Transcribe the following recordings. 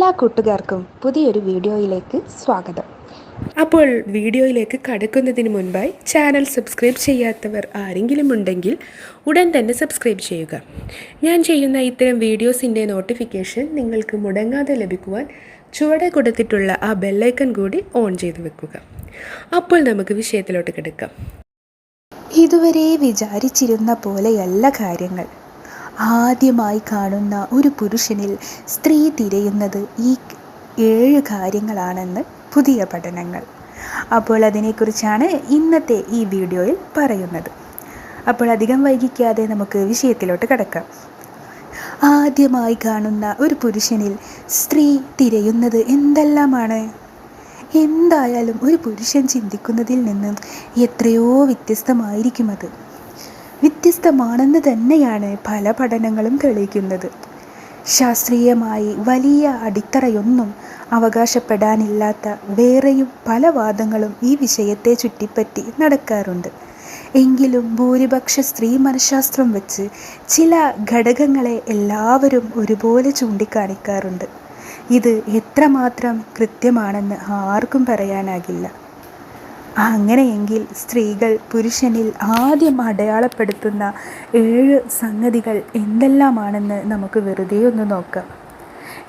എല്ലാ കൂട്ടുകാർക്കും പുതിയൊരു വീഡിയോയിലേക്ക് സ്വാഗതം. അപ്പോൾ വീഡിയോയിലേക്ക് കടക്കുന്നതിന് മുൻപായി ചാനൽ സബ്സ്ക്രൈബ് ചെയ്യാത്തവർ ആരെങ്കിലും ഉണ്ടെങ്കിൽ ഉടൻ തന്നെ സബ്സ്ക്രൈബ് ചെയ്യുക. ഞാൻ ചെയ്യുന്ന ഇത്തരം വീഡിയോസിന്റെ നോട്ടിഫിക്കേഷൻ നിങ്ങൾക്ക് മുടങ്ങാതെ ലഭിക്കുവാൻ ചുവടെ കൊടുത്തിട്ടുള്ള ആ ബെല്ലൈക്കൺ കൂടി ഓൺ ചെയ്ത് വെക്കുക. അപ്പോൾ നമുക്ക് വിഷയത്തിലോട്ട് കിടക്കാം. ഇതുവരെ വിചാരിച്ചിരുന്ന പോലെയല്ല കാര്യങ്ങൾ. ആദ്യമായി കാണുന്ന ഒരു പുരുഷനിൽ സ്ത്രീ തിരയുന്നത് ഈ ഏഴ് കാര്യങ്ങളാണെന്ന് പുതിയ പഠനങ്ങൾ. അപ്പോൾ അതിനെക്കുറിച്ചാണ് ഇന്നത്തെ ഈ വീഡിയോയിൽ പറയുന്നത്. അപ്പോൾ അധികം വൈകിക്കാതെ നമുക്ക് വിഷയത്തിലോട്ട് കിടക്കാം. ആദ്യമായി കാണുന്ന ഒരു പുരുഷനിൽ സ്ത്രീ തിരയുന്നത് എന്തെല്ലാമാണ്? എന്തായാലും ഒരു പുരുഷൻ ചിന്തിക്കുന്നതിൽ നിന്നും എത്രയോ വ്യത്യസ്തമായിരിക്കും അത്. വ്യത്യസ്തമാണെന്ന് തന്നെയാണ് പല പഠനങ്ങളും തെളിയിക്കുന്നത്. ശാസ്ത്രീയമായി വലിയ അടിത്തറയൊന്നും അവകാശപ്പെടാനില്ലാത്ത വേറെയും പല വാദങ്ങളും ഈ വിഷയത്തെ ചുറ്റിപ്പറ്റി നടക്കാറുണ്ട്. എങ്കിലും ഭൂരിപക്ഷ സ്ത്രീ മനഃശാസ്ത്രം വെച്ച് ചില ഘടകങ്ങളെ എല്ലാവരും ഒരുപോലെ ചൂണ്ടിക്കാണിക്കാറുണ്ട്. ഇത് എത്രമാത്രം കൃത്യമാണെന്ന് ആർക്കും പറയാനാകില്ല. അങ്ങനെയെങ്കിൽ സ്ത്രീകൾ പുരുഷനിൽ ആദ്യം അടയാളപ്പെടുത്തുന്ന ഏഴ് സംഗതികൾ എന്തെല്ലാമാണെന്ന് നമുക്ക് വെറുതെ ഒന്ന് നോക്കാം.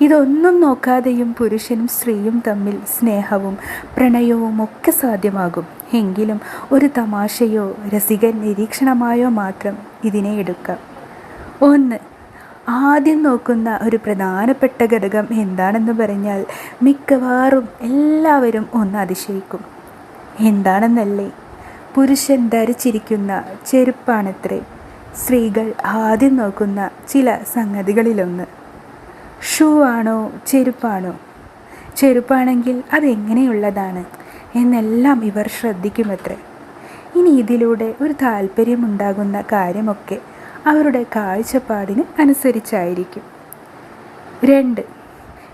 ഇതൊന്നും നോക്കാതെയും പുരുഷനും സ്ത്രീയും തമ്മിൽ സ്നേഹവും പ്രണയവും ഒക്കെ സാധ്യമാകും. എങ്കിലും ഒരു തമാശയോ രസികൻ നിരീക്ഷണമായോ മാത്രം ഇതിനെ എടുക്കാം. ഒന്ന് ആദ്യം നോക്കുന്ന ഒരു പ്രധാനപ്പെട്ട ഘടകം എന്താണെന്ന് പറഞ്ഞാൽ മിക്കവാറും എല്ലാവരും ഒന്ന് അതിശയിക്കും. എന്താണെന്നല്ലേ? പുരുഷൻ ധരിച്ചിരിക്കുന്ന ചെരുപ്പാണത്രേ. സ്ത്രീകൾ ആദ്യം നോക്കുന്ന ചില സംഗതികളിലൊന്ന്. ഷൂ ആണോ ചെരുപ്പാണോ? ചെരുപ്പാണെങ്കിൽ അതെങ്ങനെയുള്ളതാണ് എന്നെല്ലാം ഇവർ ശ്രദ്ധിക്കുമത്രേ. ഇനി ഇതിലൂടെ ഒരു താല്പര്യമുണ്ടാകുന്ന കാര്യമൊക്കെ അവരുടെ കാഴ്ചപ്പാടിന് അനുസരിച്ചായിരിക്കും. രണ്ട്.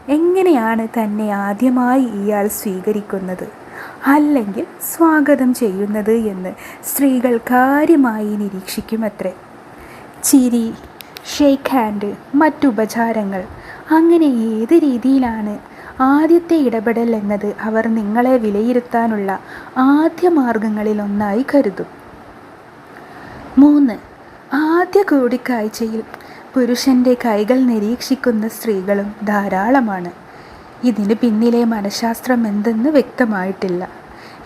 എങ്ങനെയാണ് തന്നെ ആദ്യമായി ഇയാൾ സ്വീകരിക്കുന്നത്? അല്ലെങ്കിൽ സ്വാഗതം ചെയ്യുന്നത് എന്ന് സ്ത്രീകൾ കാര്യമായി നിരീക്ഷിക്കുമത്രേ. ചിരി ഷെയ്ക്ക് ഹാൻഡ് മറ്റുപചാരങ്ങൾ അങ്ങനെ ഏത് രീതിയിലാണ് ആദ്യത്തെ ഇടപെടൽ എന്നത് അവർ നിങ്ങളെ വിലയിരുത്താനുള്ള ആദ്യ മാർഗങ്ങളിലൊന്നായി കരുതും. മൂന്ന് ആദ്യ കൂടിക്കാഴ്ചയിൽ പുരുഷന്റെ കൈകൾ നിരീക്ഷിക്കുന്ന സ്ത്രീകളും ധാരാളമാണ്. ഇതിന് പിന്നിലെ മനഃശാസ്ത്രം എന്തെന്ന് വ്യക്തമായിട്ടില്ല.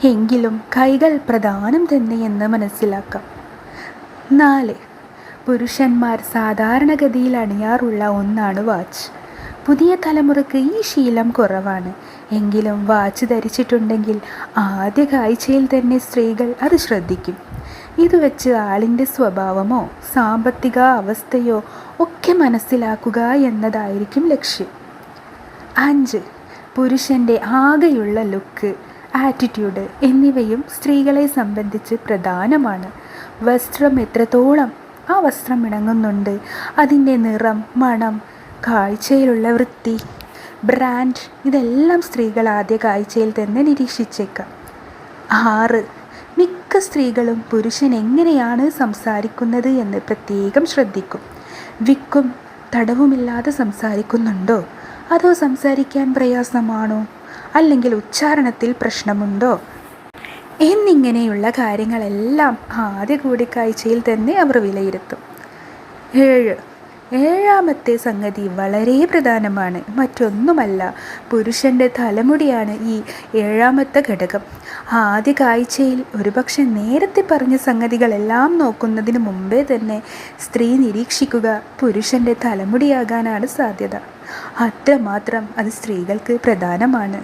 എങ്കിലും കൈകൾ പ്രധാനം തന്നെയെന്ന് മനസ്സിലാക്കാം. നാല് പുരുഷന്മാർ സാധാരണഗതിയിൽ അണിയാറുള്ള ഒന്നാണ് വാച്ച്. പുതിയ തലമുറയ്ക്ക് ഈ ശീലം കുറവാണ്. എങ്കിലും വാച്ച് ധരിച്ചിട്ടുണ്ടെങ്കിൽ ആദ്യ കാഴ്ചയിൽ തന്നെ സ്ത്രീകൾ അത് ശ്രദ്ധിക്കും. ഇത് വെച്ച് ആളിന്റെ സ്വഭാവമോ സാമ്പത്തിക അവസ്ഥയോ ഒക്കെ മനസ്സിലാക്കുക എന്നതായിരിക്കും ലക്ഷ്യം. അഞ്ച് പുരുഷന്റെ ആകെയുള്ള ലുക്ക് ആറ്റിറ്റ്യൂഡ് എന്നിവയും സ്ത്രീകളെ സംബന്ധിച്ച് പ്രധാനമാണ്. വസ്ത്രം എത്രത്തോളം ആ വസ്ത്രം ഇണങ്ങുന്നുണ്ട് അതിന്റെ നിറം മണം കാഴ്ചയിലുള്ള വൃത്തി ബ്രാൻഡ് ഇതെല്ലാം സ്ത്രീകൾ ആദ്യ കാഴ്ചയിൽ തന്നെ നിരീക്ഷിച്ചേക്കാം. ആറ് മിക്ക സ്ത്രീകളും പുരുഷൻ എങ്ങനെയാണ് സംസാരിക്കുന്നത് എന്ന് പ്രത്യേകം ശ്രദ്ധിക്കും. വിക്കും തടവുമില്ലാതെ സംസാരിക്കുന്നുണ്ടോ? അതോ സംസാരിക്കാൻ പ്രയാസമാണോ? അല്ലെങ്കിൽ ഉച്ചാരണത്തിൽ പ്രശ്നമുണ്ടോ? എന്നിങ്ങനെയുള്ള കാര്യങ്ങളെല്ലാം ആദ്യ കൂടിക്കാഴ്ചയിൽ തന്നെ അവർ വിലയിരുത്തും. ഏഴ്. ഏഴാമത്തെ സംഗതി വളരെ പ്രധാനമാണ്. മറ്റൊന്നുമല്ല പുരുഷന്റെ തലമുടിയാണ് ഈ ഏഴാമത്തെ ഘടകം. ആദ്യ കാഴ്ചയിൽ ഒരുപക്ഷെ നേരത്തെ പറഞ്ഞ സംഗതികളെല്ലാം നോക്കുന്നതിന് മുമ്പേ തന്നെ സ്ത്രീ നിരീക്ഷിക്കുക പുരുഷന്റെ തലമുടിയാകാനാണ് സാധ്യത. അത്രമാത്രം അത് സ്ത്രീകൾക്ക് പ്രധാനമാണ്.